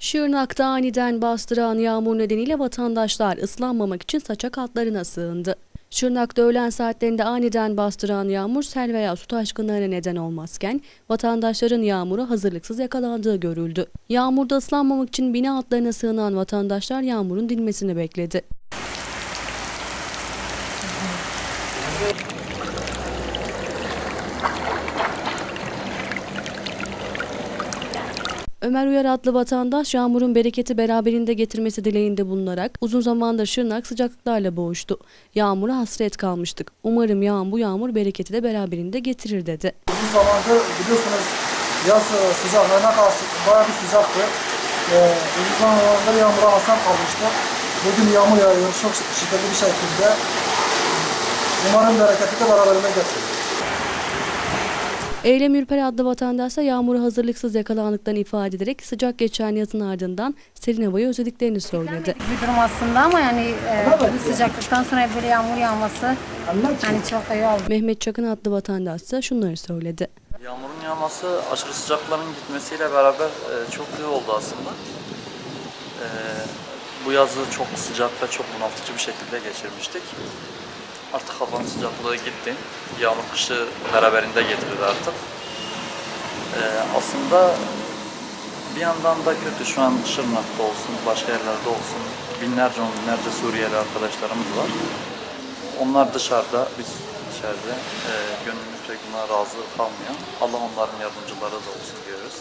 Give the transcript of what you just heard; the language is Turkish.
Şırnak'ta aniden bastıran yağmur nedeniyle vatandaşlar ıslanmamak için saçak altlarına sığındı. Şırnak'ta öğlen saatlerinde aniden bastıran yağmur sel veya su taşkınlarına neden olmazken vatandaşların yağmura hazırlıksız yakalandığı görüldü. Yağmurda ıslanmamak için bina altlarına sığınan vatandaşlar yağmurun dinmesini bekledi. Ömer Uyar adlı vatandaş yağmurun bereketi beraberinde getirmesi dileğinde bulunarak uzun zamandır Şırnak sıcaklıklarla boğuştu. Yağmura hasret kalmıştık. Umarım yağan bu yağmur bereketi de beraberinde getirir dedi. Uzun zamandır biliyorsunuz yaz e, sıcaklarına karşı bayağı bir sıcaktı. Ee, uzun zamandır yağmura hasar kalmıştı. Bugün yağmur yağıyor çok şiddetli bir şekilde. Umarım bereketi de beraberinde getirir. Eylem Ürper adlı vatandaş da yağmura hazırlıksız yakalandıklarını ifade ederek sıcak geçen yazın ardından serin havayı özlediklerini söyledi. bir durum aslında ama yani e, bu sıcaklıktan sonra böyle yağmur yağması yani çok iyi oldu. Mehmet Çakın adlı vatandaş da şunları söyledi. Yağmurun yağması aşırı sıcakların gitmesiyle beraber e, çok iyi oldu aslında. E, bu yazı çok sıcak ve çok bunaltıcı bir şekilde geçirmiştik. Artık havanın sıcaklığı gitti. Yağmur kışı beraberinde getirdi artık. E, aslında bir yandan da kötü şu an Şırnak'ta olsun, başka yerlerde olsun binlerce on binlerce Suriyeli arkadaşlarımız var. Onlar dışarıda, biz içeride. E, gönlümüz pek buna razı kalmıyor. Allah onların yardımcıları da olsun diyoruz.